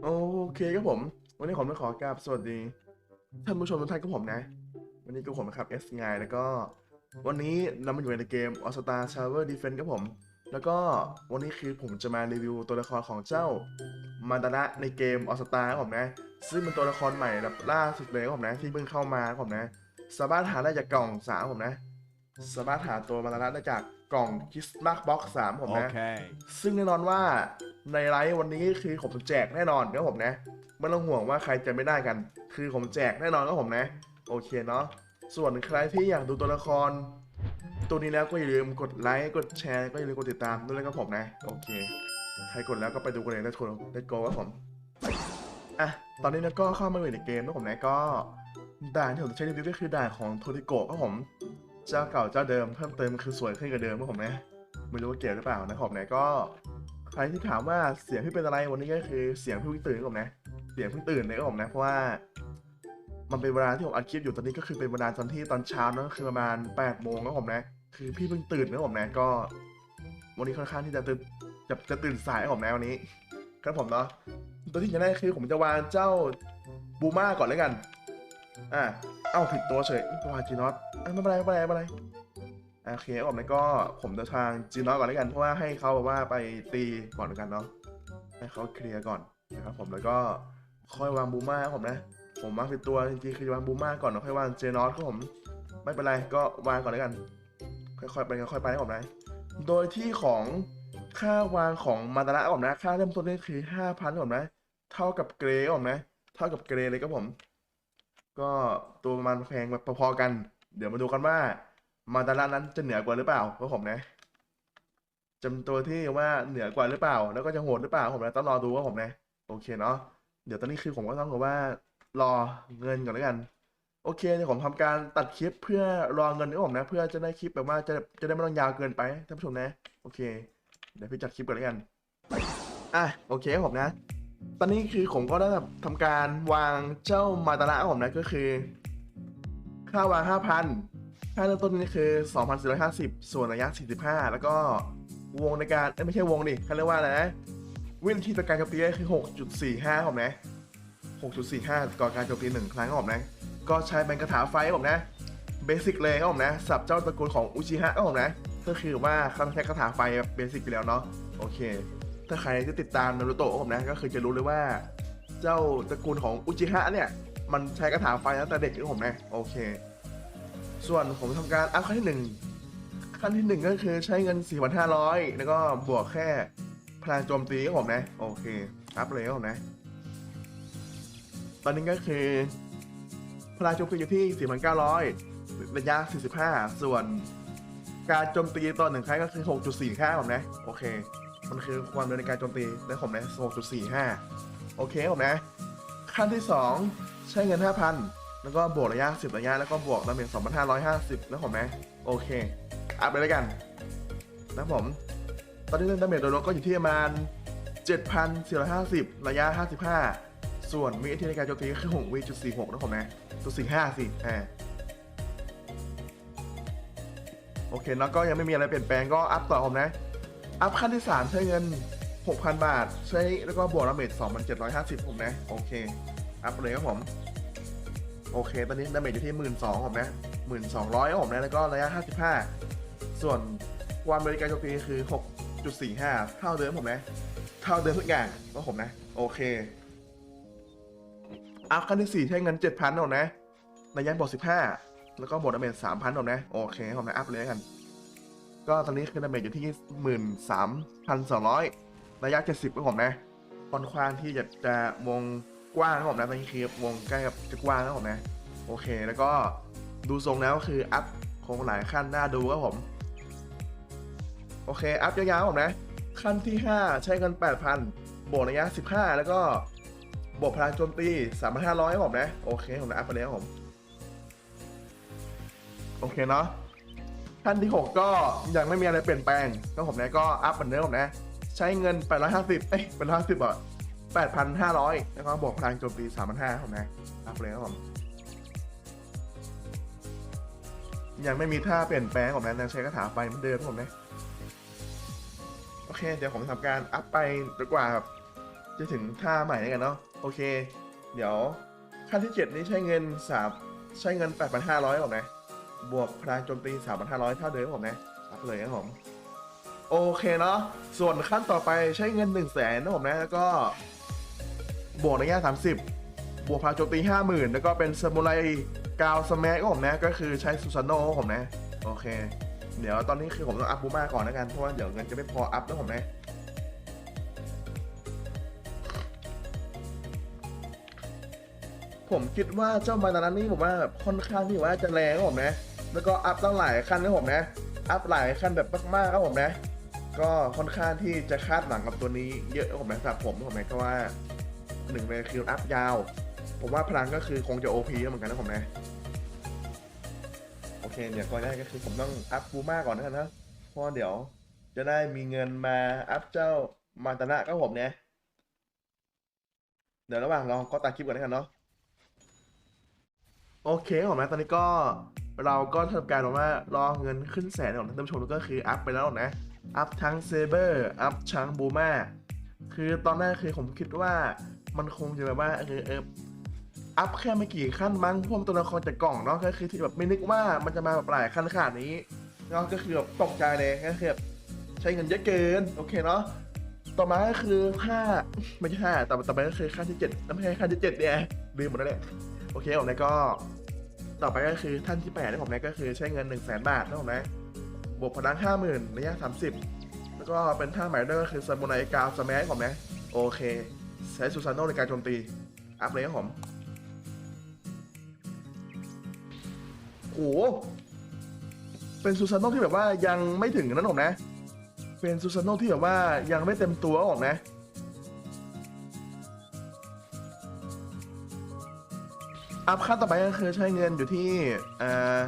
โอเคครับผม วันนี้ผมต้องขอกราบสวัสดี ท่านผู้ชมทุกท่านกับผมนะ วันนี้กับผมนะครับ S ไงแล้วก็ วันนี้เรามาอยู่ในเกม All Star Tower Defense ครับผม แล้วก็วันนี้คือผมจะมารีวิวตัวละครของเจ้ามาดานะในเกม All Star ครับผมนะ ซึ่งเป็นตัวละครใหม่แบบล่าสุดเลยครับผมนะ ที่เพิ่งเข้ามาครับผมนะสามารถหาได้จากกล่องสามครับผมนะสามารถหาตัวมาดานะได้จากกล่องคิสมาร์กบ็อกสามผมนะ Okay. ซึ่งแน่นอนว่า ในไลฟ์วันนี้คือผมแจกแน่นอนครับผมนะไม่ต้องห่วงว่าใครจะไม่ได้กัน คือผมแจกแน่นอนครับผมนะ โอเคเนาะส่วนใครที่อยากดูตัวละคร ตัวนี้แล้วก็อย่าลืมกดไลค์กดแชร์ก็อย่าลืมกดติดตามด้วยนะครับผมนะ โอเค ใครกดแล้วก็ไปดูกันเลยนะทุกคนเลตโกครับผมอะตอนนี้นะก็เข้ามาอยู่ในเกมนะผมนะก็ด่านที่ผมจะใช้รีวิวก็คือด่านของโทริโกะครับผมเจ้าเก่าเจ้าเดิมเพิ่มเติมคือสวยขึ้นกว่าเดิมครับผมนะไม่รู้ว่าเกี่ยวหรือเปล่านะครับผมนะก็ ใครที่ถามว่าเสียงพี่เป็นอะไรวันนี้ก็คือเสียงพี่เพิ่งตื่นครับผมนะ เสียงเพิ่งตื่นเลยครับผมนะเพราะว่า มันเป็นเวลาที่ผมอัดคลิปอยู่ตอนนี้ก็คือเป็นเวลาตอนที่ตอนเช้านะคือประมาณ8ปดโมงครับผมนะ คือพี่เพิ่งตื่นนะครับผมนะก็ วันนี้ค่อนข้างที่จะตื่นจะจะตื่นสายครับผมนะวันนี้ ครับผมเนาะตัวที่จะได้คือผมจะวางเจ้าบูม่าก่อนแล้วกัน อะเอ้าผิดตัวเฉย วางจีนอตไม่เป็นไรไม่เป็นไรไม่เป็นไร โอเคครับผมแล้วก็ผมจะทางจีนอตก่อนแล้วกัน เพราะว่าให้เขาแบบว่าไปตีก่อนแล้วกันเนาะให้เขาเคลียร์ก่อนนะครับผมแล้วก็ค่อยวางบูม่าครับผมนะ ผมวางผิดตัวจริงๆคือวางบูม่าก่อนแล้วค่อยวางเจนอตครับผมไม่เป็นไรก็วางก่อนแล้วกัน ค่อยๆไปค่อยๆไปครับผมนะโดยที่ของค่าวางของมาตาระครับผมนะค่าเริ่มต้นนี่คือห้าพันครับผมนะ เท่ากับเกรย์ครับผมนะ เท่ากับเกรย์เลยครับผม ก็ตัวประมันแพงแบบพอๆกัน เดี๋ยวมาดูกันว่า มาดารานั้นจะเหนือกว่าหรือเปล่าครับผมนะจำตัวที่ว่าเหนือกว่าหรือเปล่า แล้วก็จะโหดหรือเปล่าผมนะต้องรอดูครับผมนะโอเคเนาะเดี๋ยวตอนนี้คือผมก็ต้องบอกว่ารอเงินก่อนแล้วกัน โอเคเดี๋ยวผมทำการตัดคลิปเพื่อรอเงินครับผมนะ เพื่อจะได้คลิปแบบว่าจะจะได้ไม่ต้องยาวเกินไปท่านผู้ชมนะ โอเค เดี๋ยวพี่จัดคลิปก่อนแล้วกันอะโอเคครับผมนะ ตอนนี้คือผมก็ได้ทำการวางเจ้ามาตาระผมนะก็คือ ค่าวางห้าพัน ค่าเริ่มต้นนี่คือ 2,450 ส่วนระยะ 45 แล้วก็วงในการไม่ใช่วงดิเขาเรียกว่าอะไรนะวินาทีต่อการโจมตีคือ 6.45ผมนะ 6.45 ก่อนการโจมตีหนึ่งครั้งผมนะ ก็ใช้เป็นกระถาไฟผมนะ เบสิกเลยครับผมนะ สับเจ้าตระกูลของอุจิฮะครับผมนะ ก็คือว่าเขาใช้กระถาไฟเบสิกไปแล้วเนาะ โอเค ถ้าใครที่ติดตามนารูโตะผมนะ ก็คือจะรู้เลยว่า เจ้าตระกูลของอุจิฮะเนี่ย มันใช้กระถาไฟตั้งแต่เด็กครับผมนะ โอเค ส่วนผมทำการอัพขั้นที่หนึ่งขั้นที่หนึ่งก็คือใช้เงิน 4,500 แล้วก็บวกแค่พลังโจมตีครับผมนะ โอเค อัพเลยครับผมนะ ตอนนี้ก็คือ พลังโจมตีอยู่ที่ 4,900 ระยะ 45 ส่วนการโจมตีต่อหนึ่งครั้งก็คือ 6.45ผมนะ โอเค มันคือความเร็วในการโจมตีและผมนะ 6.45 โอเคผมนะ ขั้นที่ 2 ใช้เงิน 5,000 แล้วก็บวกระยะ 10 ระยะ แล้วก็บวกดาเมจ2,550นะผมนะโอเค อัพไปแล้วกัน นะผม ตอนนี้เล่นดาเมจโดยรวมก็อยู่ที่ประมาณ 7,450 ระยะ 55 ส่วนวิธีในการโจมตีก็คือ6วิจุด46นะผมนะจุด45สิอ่าโอเคแล้วก็ยังไม่มีอะไรเปลี่ยนแปลงก็อัพต่อผมนะ อัพขั้นที่ 3 ใช้เงิน 6,000 บาท ใช้แล้วก็บวกดาเมจ2,750 ผมนะ โอเค อัพเลยครับผม โอเค ตอนนี้ดาเมจอยู่ที่ 12,000ผมนะ12,000ครับผมนะ แล้วก็ระยะ 55 ส่วนความบริการโจมตีคือ 6.45 เท่าเดิมผมนะ เท่าเดิมทุกอย่างก็ผมนะ โอเค อัพขั้นที่ 4 ใช้เงิน 7,000ผมนะระยะบวก15 แล้วก็บวกดาเมจ3,000ผมนะ โอเคผมนะอัพเลยกัน ก็ตอนนี้คือดาเมจอยู่ที่ 13,200 ระยะ 70ครับผมนะค่อนข้างที่จะจะวง กว้างครับผมนะตอนนี้คือวงใกล้กับจะกว้างครับผมนะ โอเค แล้วก็ดูทรงแล้วก็คืออัพคงหลายขั้นน่าดูครับผม โอเค อัพยาวๆผมนะ ขั้นที่ 5 ใช้เงิน 8,000 บวกระยะ 15 แล้วก็บวกพลังโจมตี 3,500ครับผมนะ โอเค ผมนะอัพไปแล้วผม โอเคเนาะขั้นที่ 6 ก็ยังไม่มีอะไรเปลี่ยนแปลงก็ผมนะก็อัพเหมือนเดิมผมนะ ใช้เงิน 850 เอ้ย850อะ 8,500 แล้วก็บวกพลังโจมตี 3,500ผมนะอัพเลยครับผม ยังไม่มีท่าเปลี่ยนแปลงผมนะยังใช้กระถาไฟเหมือนเดิมครับผมนะ โอเค เดี๋ยวผมทำการอัพไปดีกว่าครับ จะถึงท่าใหม่แล้วกันเนาะ โอเค เดี๋ยวขั้นที่ 7 นี้ใช้เงิน3ใช้เงิน 8,500ผมนะ บวกพลังโจมตี 3,500 เท่าเดิมผมนะรับเลยครับผมโอเคเนาะ ส่วนขั้นต่อไปใช้เงิน 1 0 0 0 0แสนนะผมนะ แล้วก็ บวกในแง่30 บวกพลังโจมตี 50,000 แล้วก็เป็นซามูไรกาวสมัยก็ผมนะ ก็คือใช้ซูซานโน่ผมนะ โอเค เดี๋ยวตอนนี้คือผมต้องอัพบูมาก่อนแล้วกัน เพราะว่าเดี๋ยวเงินจะไม่พออัพนะผมนะผมคิดว่าเจ้ามาตานั้นนี่ผมว่าแบบค่อนข้างที่ว่าจะแรงครับผมนะ แล้วก็อัพตั้งหลายขั้นนะผมนะ อัพหลายขั้นแบบมากๆครับผมนะ ก็ค่อนข้างที่จะคาดหวังกับตัวนี้เยอะผมนะสำหรับผมผมนะก็ว่า หนึ่งเลยคืออัพยาว ผมว่าพลังก็คือคงจะ OP เหมือนกันนะผมนะ โอเคเดี๋ยวก่อนแรกก็คือผมต้องอัพบูมาก่อนนะครับนะเพราะเดี๋ยวจะได้มีเงินมาอัพเจ้ามาตนะครับผมเนี่ยเดี๋ยวระหว่างรอก็ตัดคลิปก่อนแล้กันเนาะโอเคผมนะตอนนี้ก็เราก็ทำการแบบว่ารอเงินขึ้นแสนของท่านผู้ชมก็คืออัพไปแล้วนะ อัพทั้งเซเบอร์ อัพช้างบูมาคือตอนแรกคือผมคิดว่า มันคงจะแบบว่าเออเอออัพแค่ไม่กี่ขั้นมั้งพวกตัวละครจากกล่องเนาะก็คือที่แบบไม่นึกว่ามันจะมาแบบหลายขั้นขนาดนี้เนาะก็คือแบบตกใจเลยก็คือแบบใช้เงินเยอะเกิน โอเคเนาะต่อมาก็คือห้าไม่ใช่ห้าต่อต่อไปก็คือขั้นที่เจ็ดไม่ใช่ขั้นที่เจ็ดเนี่ยลืมหมดแล้วเนี่ยโอเคผมนะก็ ต่อไปก็คือท่านที่แปดนะผมนะก็คือใช้เงิน1นึ่งแสนบาทนะผมนะบวกพลังห้าหมื่นระยะสามสิบแล้วก็เป็นท่าใหม่ด้วยก็คือซามูไรกาวสแมัผมนะโอเค ใช้ซูซานโนในการโจมตี อัพเลยครับผมโหเป็นซูซานโนที่แบบว่ายังไม่ถึงนั้นผมนะ เป็นซูซานโนที่แบบว่ายังไม่เต็มตัวผมนะอัพขั้นต่อไปก็คือใช้เงินอยู่ที่อ่า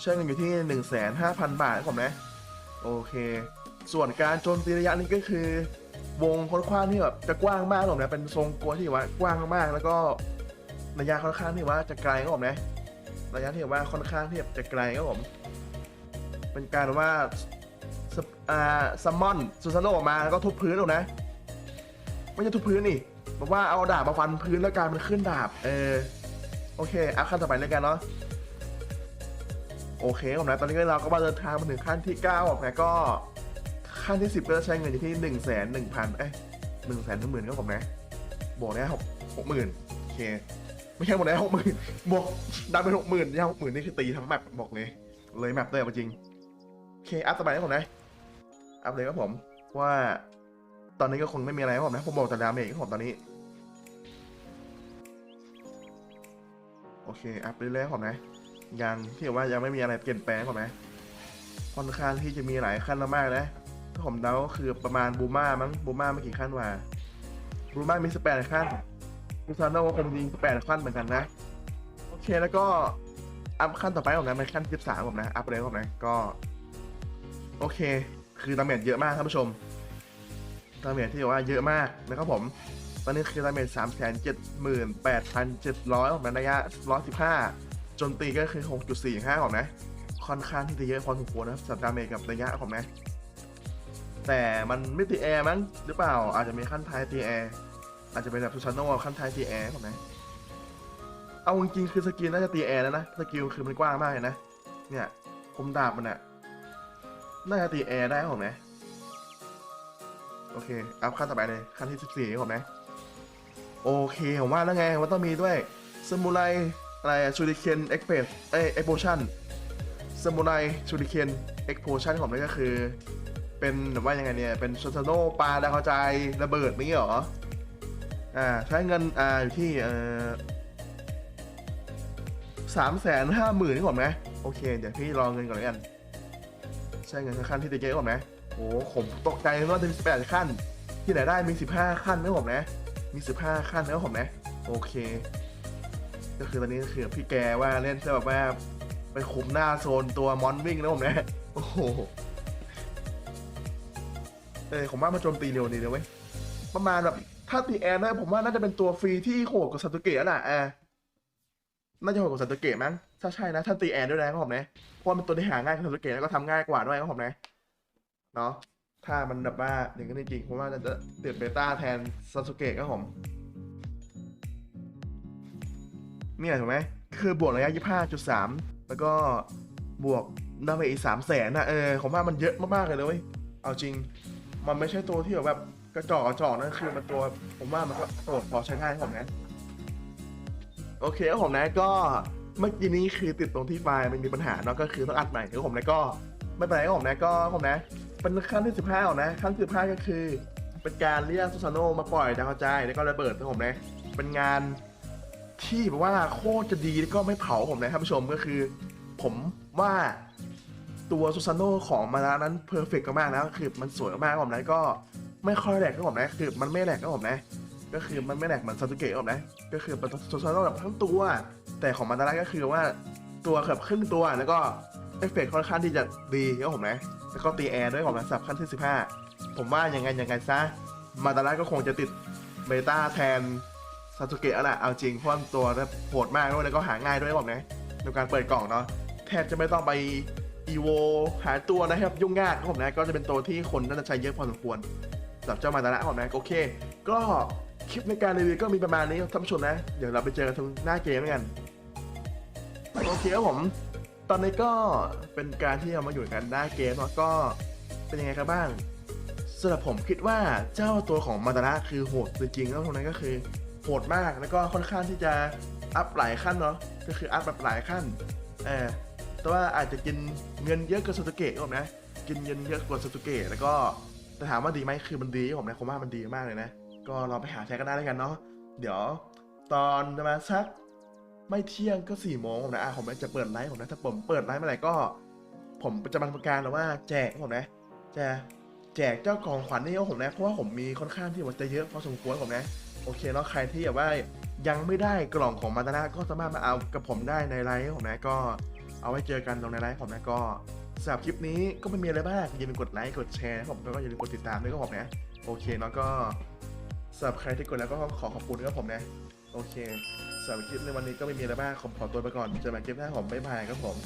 ใช้เงินอยู่ที่หนึ่งแสนห้าพันบาทครับผมนะ โอเค ส่วนการโจมตีระยะนี้ก็คือ วงค่อนข้างที่แบบจะกว้างมากผมนะเป็นทรงกลัวที่ว่ากว้างมากแล้วก็ระยะค่อนข้างที่ว่าจะไกลครับผมนะระยะที่ว่าค่อนข้างที่จะไกลครับผม เป็นการว่าสปอ่าซัมมอนซูซาโนออกมาแล้วก็ทุบพื้นหรอกนะไม่ใช่ทุบพื้นนี่บอกว่าเอาดาบมาฟันพื้นแล้วกายเป็นขึ้นดาบ เออโอเคอัพขั้นต่อไปเลยกันเนาะโอเคผมนะตอนนี้เราก็มาเดินทางมาถึงขั้นที่9ผมนะก็ ขั้นที่ 10 ก็จะใช้เงินอยู่ที่1นึ่งแสนหนึ่งพันเอ้ยหนึ่งแสนหนึ่งหมื่นก็ผมนะบวกได้หกหกหมื่นโอเค ไม่ใช่หมดแล้วหกหมื่นบวกดันเป็นหกหมื่นเนี่ยหกหมื่นนี่คือตีทั้งแมปบอกเลย เลยแมปเลยเอาจริงโอเคอัพต่อไปนะผมนะอัพเลยครับผมว่าตอนนี้ก็คงไม่มีอะไรครับผมนะผมบอกแต่ดาเมจครับผมตอนนี้ โอเค อัพเรื่อยๆครับผมนะ ยังที่ว่ายังไม่มีอะไรเปลี่ยนแปลงครับผมนะค่อนข้างที่จะมีหลายขั้นมากนะ ผมเดาก็คือประมาณบูมามั้งบูมาไม่กี่ขั้นว่าบูมามี18ขั้นบูซานโนก็คงมี18ขั้นเหมือนกันนะ โอเคแล้วก็อัพขั้นต่อไปของนะเป็นขั้น13ผมนะ อัพเลยผมนะ ก็ โอเค คือดาเมจเยอะมากท่านผู้ชมดาเมจที่บอกว่าเยอะมากนะครับผมตอนนี้คือดาเมจสามแสนเจ็ดหมื่นแปดพันเจ็ดร้อยของมันระยะร้อยสิบห้าจนตีก็คือหกจุดสี่ห้าของนะ ค่อนข้างที่จะเยอะพอสมควรนะครับสำหรับดาเมจกับระยะของนะ แต่มันไม่ตีแอร์มั้งหรือเปล่า อาจจะมีขั้นท้ายตีแอร์อาจจะเป็นแบบซูซานโนขั้นท้ายตีแอร์ของนะเอาจริงๆคือสกิลน่าจะตีแอร์แล้วนะสกิลคือมันกว้างมากเลยนะเนี่ยคมดาบมันอะน่าจะตีแอร์ได้ของนะโอเคอัพขั้นต่อไปเลยขั้นที่14ผมนะโอเคผมว่าแล้วไงว่าต้องมีด้วยสมุไรอะไรชูริเคนเอ็กเพสเอ้เอ็กโพชั่นสมุไรชูริเคนเอ็กโพชั่นของนี่ก็คือ เป็นแบบว่ายังไงเนี่ย เป็นโซซาโนปลาดาวกระจายระเบิดนี่เหรอ อ่า ใช้เงิน อ่า อยู่ที่ เอ่อสามแสนห้าหมื่นนี่ผมนะโอเค เดี๋ยวพี่รอเงินก่อนแล้วกัน ใช้เงินขั้นที่ตะเกียบผมนะโอ้ผมตกใจว่าจะมี18ขั้น ที่ไหนได้มี15ขั้นนะผมนะ มี15ขั้นนะผมนะ โอเค ก็คือตอนนี้ก็คือพี่แกว่าเล่นเพื่อแบบว่าไปคุมหน้าโซนตัวมอนวิ่งนะผมนะ โอ้โห เออผมว่ามันโจมตีเร็วดีนะเว้ยประมาณแบบถ้าตีแอนได้ผมว่าน่าจะเป็นตัวฟรีที่โหดกว่าซาตุเกะแล้วน่ะแอร์น่าจะโหดกว่าซาตุเกะมั้งถ้าใช่นะถ้าตีแอนด้วยนะครับผมนะเพราะว่าเป็นตัวที่หาง่ายกว่าซาตุเกะแล้วก็ทำง่ายกว่าด้วยครับผมนะเนาะถ้ามันแบบว่าอย่างนั้นจริงๆผมว่าจะเติดเบต้าแทนซาสุเกะครับผมเนี่ยถูกไหมคือบวกระยะ 25.3 แล้วก็บวกดาเมจอีก3แสนนะเออผมว่ามันเยอะมากๆเลยเว้ยเอาจริง มันไม่ใช่ตัวที่แบบกระจอกกระจอกนะคือมันตัวผมว่ามันก็โหดพอใช้ง่ายครับผมนะโอเคครับผมนะก็เมื่อกี้นี้คือติดตรงที่ไฟล์มันมีปัญหาเนาะก็คือต้องอัดใหม่คือผมนะก็ไม่เป็นไรครับผมนะก็ผมนะเป็นขั้นที่15อะนะขั้นที่15ก็คือ เป็นการเรียกซูซานโนมาปล่อยดาวกระจายแล้วก็ระเบิดครับผมนะเป็นงานที่แบบว่าโคตรจะดีแล้วก็ไม่เผาผมนะท่านผู้ชมก็คือ ผมว่า ตัวซูซานโนของมานานั้นเพอร์เฟกต์มากนะคือมันสวยมากผมนะก็ไม่ค่อยแหลกครับผมนะคือมันไม่แหลกครับผมนะก็คือมันไม่แหลกเหมือนซาสึเกะครับนะก็คือเป็นซูซานโนแบบทั้งตัว แต่ของมันาระก็คือว่าตัวแบบครึ่งตัวแล้วก็เอฟเฟกต์ค่อนข้างที่จะดีครับผมนะแล้วก็ตีแอร์ด้วยผมนะสับขั้นที่15 ผมว่ายังไงยังไงซะมาดาระก็คงจะติดเบต้าแทนซาสึเกะแหละเอาจริงเพราะว่าตัวแบบโหดมากด้วยแล้วก็หาง่ายด้วยผมนะในการเปิดกล่องเนาะแทบจะไม่ต้องไป อีโวหาตัวนะครับยุ่งยากครับผมนะก็จะเป็นตัวที่คนน่าจะใช้เยอะพอสมควรสำหรับเจ้ามาดาระครับผมนะโอเค ก็คลิปในการรีวิวก็มีประมาณนี้ท่านผู้ชมนะ เดี๋ยวเราไปเจอกันทางหน้าเกมกัน โอเคครับผม ตอนนี้ก็เป็นการที่เรามาอยู่กันหน้าเกมแล้วก็เป็นยังไงครับบ้างสำหรับผมคิดว่าเจ้าตัวของมาตาระคือโหดจริงๆแล้วตรงนั้นก็คือโหดมากแล้วก็ค่อนข้างที่จะอัพหลายขั้นเนาะก็คืออัพแบบหลายขั้นเออ แต่ว่าอาจจะกินเงินเยอะกว่าซูซูเกะผมนะ กินเงินเยอะกว่าซูซูเกะแล้วก็แต่ถามว่าดีไหมคือมันดีผมนะผมว่ามันดีมากเลยนะ ก็เราไปหาใช้กันได้แล้วกันเนาะ เดี๋ยวตอนประมาณสักไม่เที่ยงก็สี่โมงผมนะอะผมจะเปิดไลฟ์ผมนะ ถ้าผมเปิดไลฟ์เมื่อไหร่ก็ ผมจะบันประการแล้วว่าแจกผมนะ จะแจกเจ้ากล่องขวัญนี่ผมนะเพราะว่าผมมีค่อนข้างที่ว่าจะเยอะพอสมควรผมนะโอเคเนาะใครที่แบบว่ายังไม่ได้กล่องของมาตานะก็สามารถมาเอากับผมได้ในไลฟ์ผมนะก็ เอาไว้เจอกันตรงในไลฟ์ผมนะก็สำหรับคลิปนี้ก็ไม่มีอะไรบ้างอย่าลืมกดไลค์กดแชร์ผมแล้วก็อย่าลืมกดติดตามด้วยก็ผมนะโอเคเนาะก็สำหรับใครที่กดแล้วก็ขอขอบคุณครับผมนะโอเคสำหรับคลิปในวันนี้ก็ไม่มีอะไรบ้างผมขอตัวไปก่อนเจอกันคลิปหน้าผมบ๊ายบายครับผม